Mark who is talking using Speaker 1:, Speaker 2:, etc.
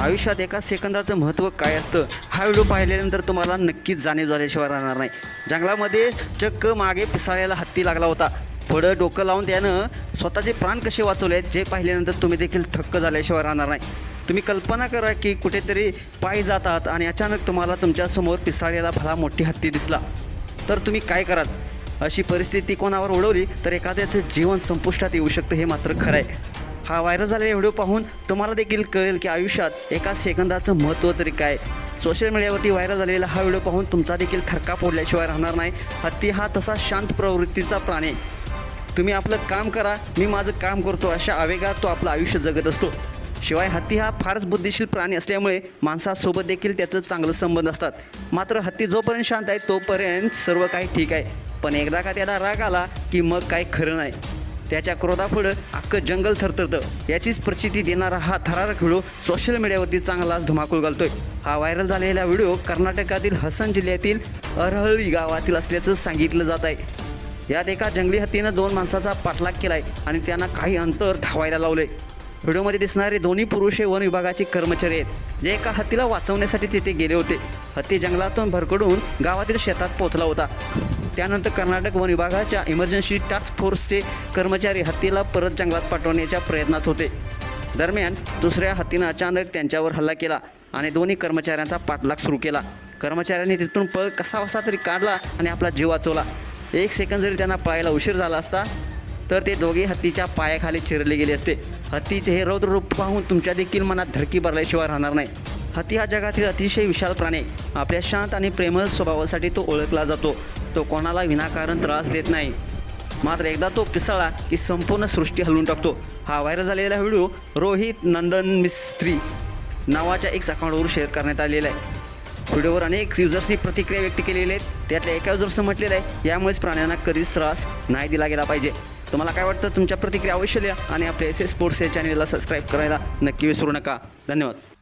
Speaker 1: आयुष्यात एका सेकंदाचं महत्त्व काय असतं? हा व्हिडिओ पाहिल्यानंतर तुम्हाला नक्कीच जाणीव झाल्याशिवाय राहणार नाही. जंगलामध्ये चक्क मागे पिसाळ्याला हत्ती लागला होता. पुढं डोकं लावून त्यानं स्वतःचे प्राण कसे वाचवले जे पाहिल्यानंतर तुम्ही देखील थक्क झाल्याशिवाय राहणार नाही. तुम्ही कल्पना करा की कुठेतरी पायी जातात आणि अचानक तुम्हाला तुमच्यासमोर पिसाळ्याला भला मोठी हत्ती दिसला. तर तुम्ही काय कराल? अशी परिस्थिती कोणावर ओढवली तर एखाद्याचं जीवन संपुष्टात येऊ शकतं हे मात्र खरं आहे. हा व्हायरल झालेला व्हिडिओ पाहून तुम्हाला देखील कळेल की आयुष्यात एका सेकंदाचं महत्त्व तरी काय? सोशल मीडियावरती व्हायरल झालेला हा व्हिडिओ पाहून तुमचा देखील थरका फोडल्याशिवाय राहणार नाही. हत्ती हा तसा शांत प्रवृत्तीचा प्राणी. तुम्ही आपलं काम करा मी माझं काम करतो अशा आवेगात तो आपलं आयुष्य जगत असतो. शिवाय हत्ती हा फारच बुद्धिशील प्राणी असल्यामुळे माणसासोबत देखील त्याचं चांगलं संबंध असतात. मात्र हत्ती जोपर्यंत शांत आहे तोपर्यंत सर्व काही ठीक आहे. पण एकदा का त्याला राग आला की मग काही खरं नाही. त्याच्या क्रोधापुढं अख्खं जंगल थरथरतं. याचीच प्रचिती देणारा हा थरार व्हिडिओ सोशल मीडियावरती चांगलाच धुमाकूळ घालतोय. हा व्हायरल झालेला व्हिडिओ कर्नाटकातील हसन जिल्ह्यातील अरहळी गावातील असल्याचं सांगितलं जात आहे. यात एका जंगली हत्तीनं दोन माणसाचा पाठलाग केलाय आणि त्यांना काही अंतर धावायला लावले व्हिडिओमध्ये दिसणारे दोन्ही पुरुष हे वन विभागाचे कर्मचारी आहेत जे एका हत्तीला वाचवण्यासाठी तिथे गेले होते. हत्ती जंगलातून भरकडून गावातील शेतात पोहोचला होता. त्यानंतर कर्नाटक वन विभागाच्या इमर्जन्सी टास्क फोर्सचे कर्मचारी हत्तीला परत जंगलात पाठवण्याच्या प्रयत्नात होते. दरम्यान दुसऱ्या हत्तीनं अचानक त्यांच्यावर हल्ला केला आणि दोन्ही कर्मचाऱ्यांचा पाठलाग सुरू केला. कर्मचाऱ्यांनी तिथून पळ कसा वसा तरी काढला आणि आपला जीव वाचवला. एक सेकंद जरी त्यांना पळायला उशीर झाला असता तर ते दोघे हत्तीच्या पायाखाली चिरले गेले असते. हत्तीचे हे रौद्र रूप पाहून तुमच्या देखील मनात धडकी भरल्याशिवाय राहणार नाही. हत्ती हा जगातील अतिशय विशाल प्राणी आपल्या शांत आणि प्रेमळ स्वभावासाठी तो ओळखला जातो. तो कोणाला विनाकारण त्रास देत नाही. मात्र एकदा तो पिसाळा की संपूर्ण सृष्टी हलवून टाकतो. हा व्हायरल झालेला व्हिडिओ रोहित नंदन मिस्त्री नावाच्या एक्स अकाउंटवर शेअर करण्यात आलेला आहे. व्हिडिओवर अनेक युजर्सनी प्रतिक्रिया व्यक्त केलेल्या आहेत. त्यातल्या एका युजर्सनं म्हटलेलं आहे यामुळेच प्राण्यांना कधीच त्रास नाही दिला गेला पाहिजे. तुम्हाला काय वाटतं? तुमच्या प्रतिक्रिया अवश्य लिहा आणि आपल्या एस एस स्पोर्ट्स या चॅनलला सबस्क्राईब करायला नक्की विसरू नका. धन्यवाद.